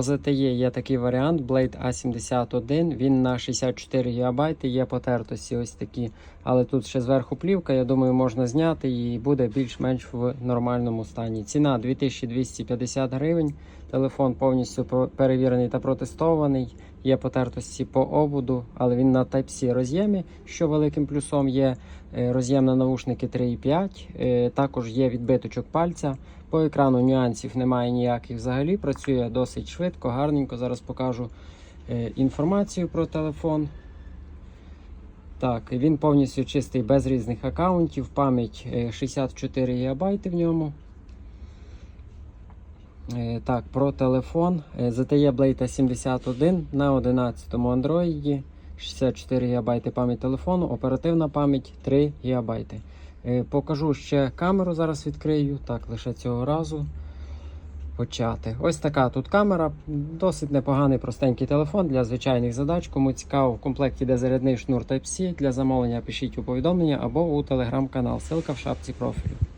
ZTE є такий варіант Blade A71. Він на 64 ГБ, є потертості ось такі. Але тут ще зверху плівка, я думаю, можна зняти і буде більш-менш в нормальному стані. Ціна 2250 гривень. Телефон повністю перевірений та протестований. Є потертості по ободу, але він на Type-C роз'ємі, що великим плюсом є е, роз'єм на наушники 3.5. Е, Також є відбиточок пальця. По екрану нюансів немає ніяких взагалі. Працює досить швидко, гарненько. Зараз покажу е, інформацію про телефон. Так, він повністю чистий без різних аккаунтів. Пам'ять е, 64 ГБ в ньому. Е, Так, про телефон. Е, ZTE Blade 71 на 11 Android. 64 ГБ пам'ять телефону, оперативна пам'ять 3 ГБ. Е, Покажу ще камеру, зараз відкрию. Так, лише цього разу почати. Ось така тут камера. Досить непоганий простенький телефон для звичайних задач. Кому цікаво, в комплекті йде зарядний шнур Type-C. Для замовлення пишіть у повідомлення або у телеграм-канал. Ссылка в шапці профілю.